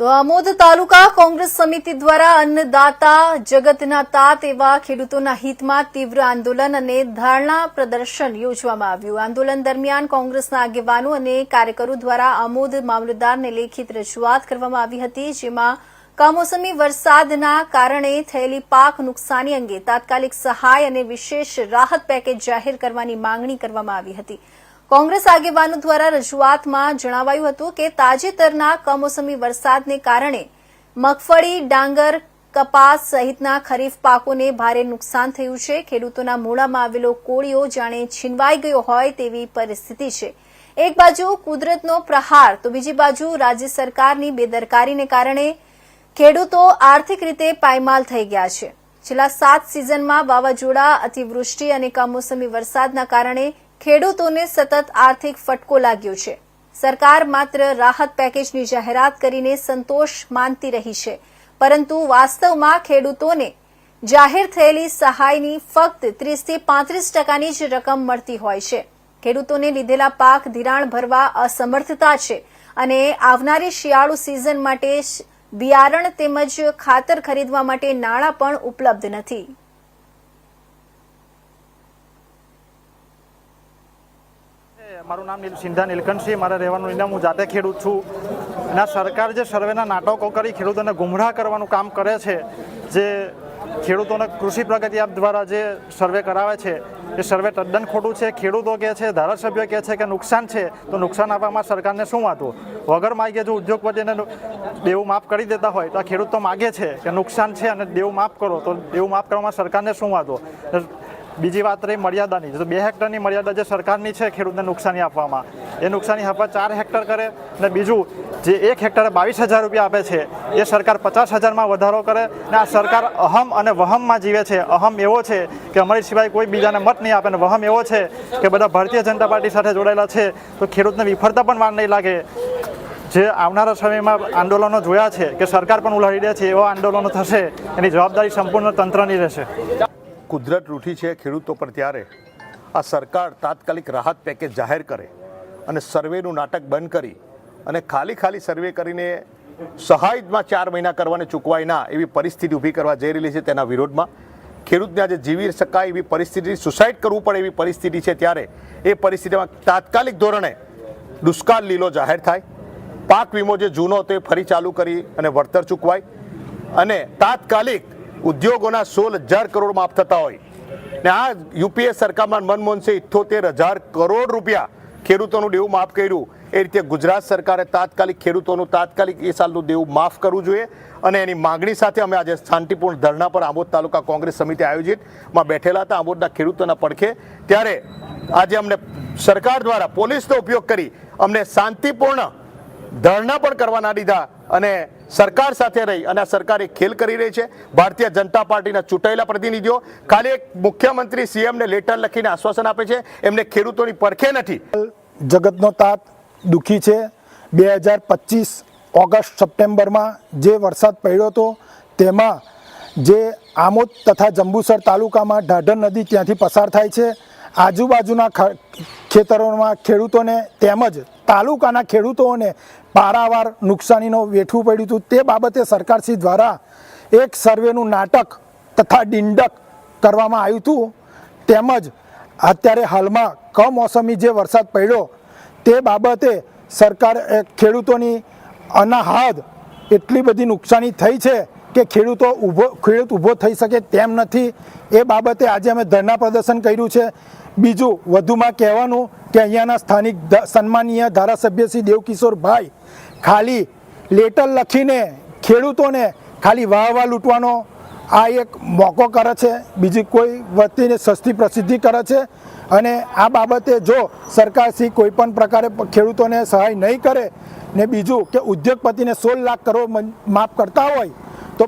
તો આમોદ તાલુકા કોંગ્રેસ સમિતિ દ્વારા અન્નદાતા જગતના તાત એવા ખેડૂતોના હિતમાં તીવ્ર આંદોલન અને ધારણા પ્રદર્શન યોજવામાં આવ્યું. આંદોલન દરમિયાન કોંગ્રેસના આગેવાનો અને કાર્યકરો દ્વારા આમોદ મામલતદારને લેખિત રજૂઆત કરવામાં આવી હતી, જેમાં કમોસમી વરસાદના કારણે થયેલી પાક નુકસાની અંગે તાત્કાલિક સહાય અને વિશેષ રાહત પેકેજ જાહેર કરવાની માંગણી કરવામાં આવી હતી. કોંગ્રેસ આગેવાનો દ્વારા રજૂઆતમાં જણાવાયું હતું કે તાજેતરના કમોસમી વરસાદને કારણે મગફળી, ડાંગર, કપાસ સહિતના ખરીફ પાકોને ભારે નુકસાન થયું છે. ખેડૂતોના મૂળામાં આવેલો કોળીઓ જાણે છીનવાઈ ગયો હોય તેવી પરિસ્થિતિ છે. એક બાજુ કુદરતનો પ્રહાર તો બીજી બાજુ રાજ્ય સરકારની બેદરકારીને કારણે ખેડૂતો આર્થિક રીતે પાયમાલ થઈ ગયા છે. છેલ્લા સાત સિઝનમાં વાવાઝોડા, અતિવૃષ્ટિ અને કમોસમી વરસાદના કારણે ખેડૂતોને સતત આર્થિક ફટકો લાગ્યો છે. સરકાર માત્ર રાહત પેકેજની જાહેરાત કરીને સંતોષ માનતી રહી છે. પરંતુ વાસ્તવમાં ખેડૂતોને જાહેર થયેલી સહાયની ફક્ત ત્રીસથી પાંત્રીસ ટકાની જ રકમ મળતી હોય છે. ખેડૂતોને લીધેલા પાક ધિરાણ ભરવા અસમર્થતા છે અને આવનારી શિયાળુ સિઝન માટે બિયારણ તેમજ ખાતર ખરીદવા માટે નાણાં પણ ઉપલબ્ધ નથી. મારું નામ સિંધા નીલકંઠસિંહ, મારા રહેવાનું ઇનામ હું જાતે ખેડૂત છું. અને સરકાર જે સર્વેના નાટકો કરી, ખેડૂતોને ગુમરાહ કરવાનું કામ કરે છે, જે ખેડૂતોને કૃષિ પ્રગતિ એપ દ્વારા જે સર્વે કરાવે છે, એ સર્વે તદ્દન ખોટું છે. ખેડૂતો કહે છે, ધારાસભ્યો કહે છે કે નુકસાન છે, તો નુકસાન આપવામાં સરકારને શું વાંધો? વગર માગે જો ઉદ્યોગપતિને દેવું માફ કરી દેતા હોય, તો આ ખેડૂત તો માગે છે કે નુકસાન છે અને દેવું માફ કરો, તો દેવું માફ કરવામાં સરકારને શું વાંધો? બીજી વાત રહી મર્યાદાની. તો બે હેક્ટરની મર્યાદા જે સરકારની છે ખેડૂતને નુકસાની આપવામાં, એ નુકસાની આપવા ચાર હેક્ટર કરે અને બીજું જે એક હેક્ટરે બાવીસ હજાર રૂપિયા આપે છે, એ સરકાર પચાસ હજારમાં વધારો કરે અને આ સરકાર અહમ અને વહમમાં જીવે છે. અહમ એવો છે કે અમારી સિવાય કોઈ બીજાને મત નહીં આપે અને વહમ એવો છે કે બધા ભારતીય જનતા પાર્ટી સાથે જોડાયેલા છે તો ખેડૂતને વિફળતા પણ વાર નહીં લાગે. જે આવનારા સમયમાં આંદોલનો જોયા છે કે સરકાર પણ ઉલાડી દે છે, એવા આંદોલનો થશે, એની જવાબદારી સંપૂર્ણ તંત્રની રહેશે. કુદરત રૂઠી છે ખેડૂતો પર ત્યારે. આ સરકાર તાત્કાલિક રાહત પેકેજ જાહેર કરે અને સર્વેનું નાટક બંધ કરી અને ખાલી ખાલી સર્વે કરીને સહાયમાં ચાર મહિના કરવાને ચૂકવાય ના એવી પરિસ્થિતિ ઊભી કરવા જઈ રહેલી છે તેના વિરોધમાં. ખેડૂતને આજે જીવી શકાય એવી પરિસ્થિતિ, સુસાઇડ કરવું પડે એવી પરિસ્થિતિ છે ત્યારે. એ પરિસ્થિતિમાં તાત્કાલિક ધોરણે દુષ્કાળ લીલો જાહેર થાય. પાક વીમો જે જૂનો હતો એ ફરી ચાલુ કરી અને વળતર ચૂકવાય. અને તાત્કાલિક ઉદ્યોગોના સોળ હજાર કરોડ માફ થતા હોય. ને આ યુપીએ સરકારમાં મનમોહન સિંહ ઇઠ્ઠોતેર હજાર કરોડ રૂપિયા ખેડૂતોનું દેવું માફ કર્યું. એ રીતે ગુજરાત સરકારે તાત્કાલિક ખેડૂતોનું તાત્કાલિક એ સાલનું દેવું માફ કરવું જોઈએ અને એની માગણી સાથે અમે આજે શાંતિપૂર્ણ ધરણા પર આંબોદ તાલુકા કોંગ્રેસ સમિતિ આયોજિતમાં બેઠેલા હતા આંબોદના ખેડૂતોના પડખે. ત્યારે આજે અમને સરકાર દ્વારા પોલીસનો ઉપયોગ કરી અમને શાંતિપૂર્ણ ધરણા પણ કરવાના દીધા અને સરકાર સાથે રહી અને આ સરકાર એક ખેલ કરી રહી છે. ભારતીય જનતા પાર્ટીના ચૂંટાયેલા પ્રતિનિધિઓ ખાલી એક મુખ્યમંત્રી સીએમને લેટર લખીને આશ્વાસન આપે છે, એમને ખેડૂતોની પરખે નથી. જગતનો તાત દુઃખી છે. બે હજાર પચીસ ઓગસ્ટ સપ્ટેમ્બરમાં જે વરસાદ પડ્યો હતો, તેમાં જે આમોદ તથા જંબુસર તાલુકામાં ઢાઢર નદી ત્યાંથી પસાર થાય છે. આજુબાજુના ખેતરોમાં ખેડૂતોને તેમજ તાલુકાના ખેડૂતોને પારાવાર નુકસાનીનો વેઠવું પડ્યું હતું. તે બાબતે સરકારશ્રી દ્વારા એક સર્વેનું નાટક તથા ડિંડક કરવામાં આવ્યું હતું. તેમજ અત્યારે હાલમાં કમોસમી જે વરસાદ પડ્યો, તે બાબતે સરકાર ખેડૂતોની અનાહદ એટલી બધી નુકસાની થઈ છે કે ખેડૂતો ઊભો, ખેડૂત ઊભો થઈ શકે તેમ નથી. એ બાબતે આજે અમે ધરના પ્રદર્શન કર્યું છે. બીજું, વધુમાં કહેવાનું કે અહીંયાના સ્થાનિક સન્માનીય ધારાસભ્ય શ્રી દેવકિશોરભાઈ ખાલી લેટર લખીને ખેડૂતોને ખાલી વાહ વાહ લૂંટવાનો આ એક મોકો કરે છે. બીજી કોઈ વ્યક્તિને સસ્તી પ્રસિદ્ધિ કરે છે. અને આ બાબતે જો સરકારશ્રી કોઈ પણ પ્રકારે ખેડૂતોને સહાય નહીં કરે ને બીજું કે ઉદ્યોગપતિને સોળ લાખ કરોડ માફ કરતા હોય તો